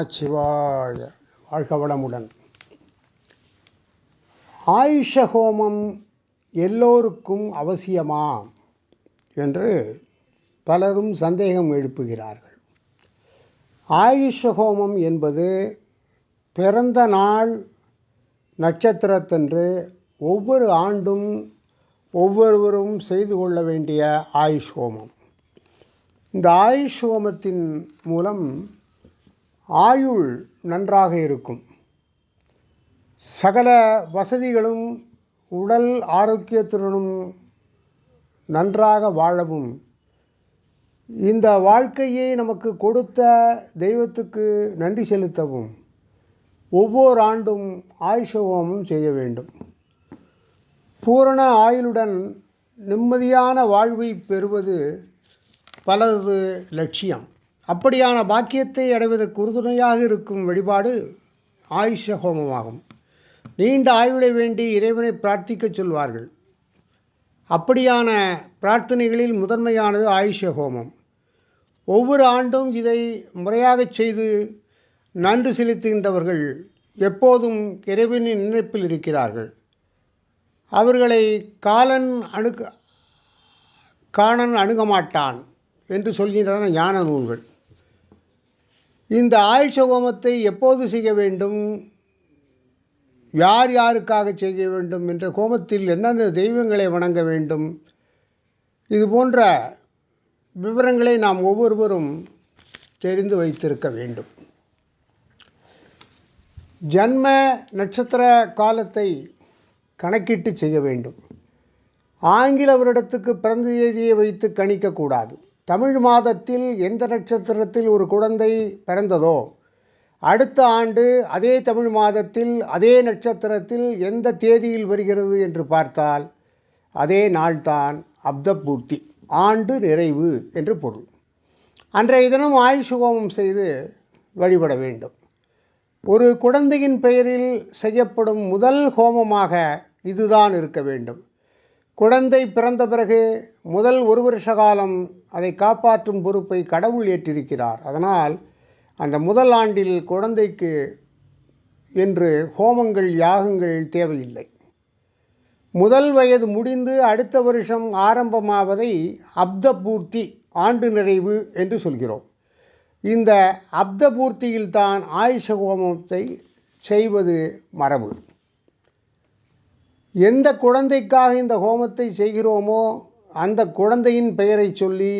நமச்சிவாய வாழ்க வளமுடன் ஆயுஷ ஹோமம் எல்லோருக்கும் அவசியமா? என்று பலரும் சந்தேகம் எழுப்புகிறார்கள். ஆயுஷ ஹோமம் என்பது பிறந்த நாள் நட்சத்திரத்தன்று ஒவ்வொரு ஆண்டும் ஒவ்வொருவரும் செய்து கொள்ள வேண்டிய ஆயுஷ் ஹோமம். இந்த ஆயுஷ் ஹோமத்தின் மூலம் ஆயுள் நன்றாக இருக்கும். சகல வசதிகளும் உடல் ஆரோக்கியத்துடனும் நன்றாக வாழவும். இந்த வாழ்க்கையை நமக்கு கொடுத்த தெய்வத்துக்கு நன்றி செலுத்தவும். ஒவ்வொரு ஆண்டும் ஆயுஷோகமும் செய்ய வேண்டும். பூரண ஆயுளுடன் நிம்மதியான வாழ்வை பெறுவது பலரது லட்சியம். அப்படியான பாக்கியத்தை அடைவதற்கு உறுதுணையாக இருக்கும் வழிபாடு ஆயுஷ ஹோமமாகும். நீண்ட ஆயுளை வேண்டி இறைவனை பிரார்த்திக்கச் சொல்வார்கள். அப்படியான பிரார்த்தனைகளில் முதன்மையானது ஆயுஷ ஹோமம். ஒவ்வொரு ஆண்டும் இதை முறையாகச் செய்து நன்றி செலுத்துகின்றவர்கள் எப்போதும் இறைவனின் நினைப்பில் இருக்கிறார்கள். அவர்களை காலன் அணுக காணன் அணுகமாட்டான் என்று சொல்கின்றன ஞான நூல்கள். இந்த ஆயுஷ ஹோமத்தை எப்போது செய்ய வேண்டும்? யார் யாருக்காக செய்ய வேண்டும்? என்ற கோமத்தில் என்னென்ன தெய்வங்களை வணங்க வேண்டும்? இது போன்ற விவரங்களை நாம் ஒவ்வொருவரும் தெரிந்து வைத்திருக்க வேண்டும். ஜன்ம நட்சத்திர காலத்தை கணக்கிட்டு செய்ய வேண்டும். ஆங்கில வருடத்துக்கு பிறந்த தேதியை வைத்து கணிக்கக்கூடாது தமிழ் மாதத்தில் எந்த நட்சத்திரத்தில் ஒரு குழந்தை பிறந்ததோ அடுத்த ஆண்டு அதே தமிழ் மாதத்தில் அதே நட்சத்திரத்தில் எந்த தேதியில் வருகிறது என்று பார்த்தால் அதே நாள்தான் அப்தபூர்த்தி ஆண்டு நிறைவு என்று பொருள். அன்றைய தினம் ஆயுஷ் ஹோமம் செய்து வழிபட வேண்டும். ஒரு குழந்தையின் பெயரில் செய்யப்படும் முதல் ஹோமமாக இதுதான் இருக்க வேண்டும். குழந்தை பிறந்த பிறகு முதல் ஒரு வருஷ காலம் அதை காப்பாற்றும் பொறுப்பை கடவுள் ஏற்றிருக்கிறார். அதனால் அந்த முதல் ஆண்டில் குழந்தைக்கு என்று ஹோமங்கள் யாகங்கள் தேவையில்லை. முதல் வயது முடிந்து அடுத்த வருஷம் ஆரம்பமாவதை அப்த பூர்த்தி ஆண்டு நிறைவு என்று சொல்கிறோம். இந்த அப்த பூர்த்தியில்தான் ஆயுஷ ஹோமத்தை செய்வது மரபு. எந்த குழந்தைக்காக இந்த ஹோமத்தை செய்கிறோமோ அந்த குழந்தையின் பெயரை சொல்லி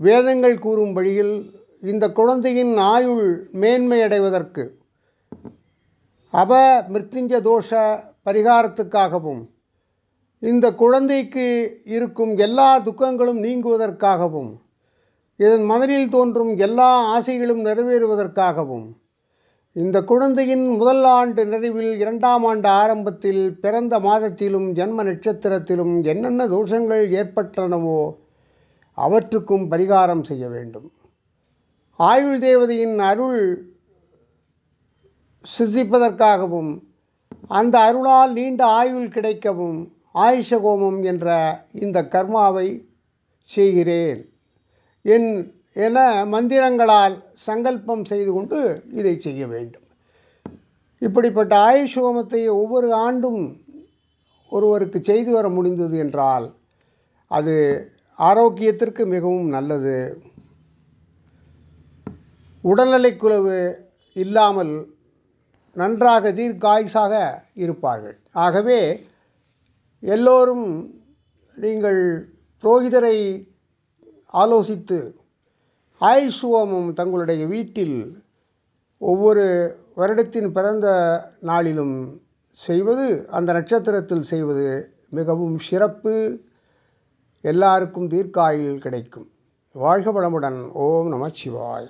வேதங்கள் கூறும் வழியில் இந்த குழந்தையின் ஆயுள் மேன்மையடைவதற்கு அப மிருத்யுஞ்ச தோஷ பரிகாரத்துக்காகவும் இந்த குழந்தைக்கு இருக்கும் எல்லா துக்கங்களும் நீங்குவதற்காகவும் இதன் மனதில் தோன்றும் எல்லா ஆசைகளும் நிறைவேறுவதற்காகவும் இந்த குழந்தையின் முதல் ஆண்டு நிறைவில் இரண்டாம் ஆண்டு ஆரம்பத்தில் பிறந்த மாதத்திலும் ஜன்ம நட்சத்திரத்திலும் என்னென்ன தோஷங்கள் ஏற்பட்டனவோ அவற்றுக்கும் பரிகாரம் செய்ய வேண்டும். ஆயுள் தேவதையின் அருள் சித்திப்பதற்காகவும் அந்த அருளால் நீண்ட ஆயுள் கிடைக்கவும் ஆயுஷ கோமம் என்ற இந்த கர்மாவை செய்கிறேன். என் என மந்திரங்களால் சங்கல்பம் செய்து கொண்டு இதை செய்ய வேண்டும். இப்படிப்பட்ட ஆயுஷ் ஹோமத்தை ஒவ்வொரு ஆண்டும் ஒருவருக்கு செய்து வர முடிந்தது என்றால் அது ஆரோக்கியத்திற்கு மிகவும் நல்லது. உடல்நலைக்குறைவு இல்லாமல் நன்றாக தீர்க்காயுசாக இருப்பார்கள். ஆகவே எல்லோரும் நீங்கள் புரோகிதரை ஆலோசித்து ஆயுஷ் ஹோமம் தங்களுடைய வீட்டில் ஒவ்வொரு வருடத்தின் பிறந்த நாளிலும் செய்வது அந்த நட்சத்திரத்தில் செய்வது மிகவும் சிறப்பு. எல்லாருக்கும் தீர்க்காயுள் கிடைக்கும். வாழ்க வளமுடன். ஓம் நம சிவாய்.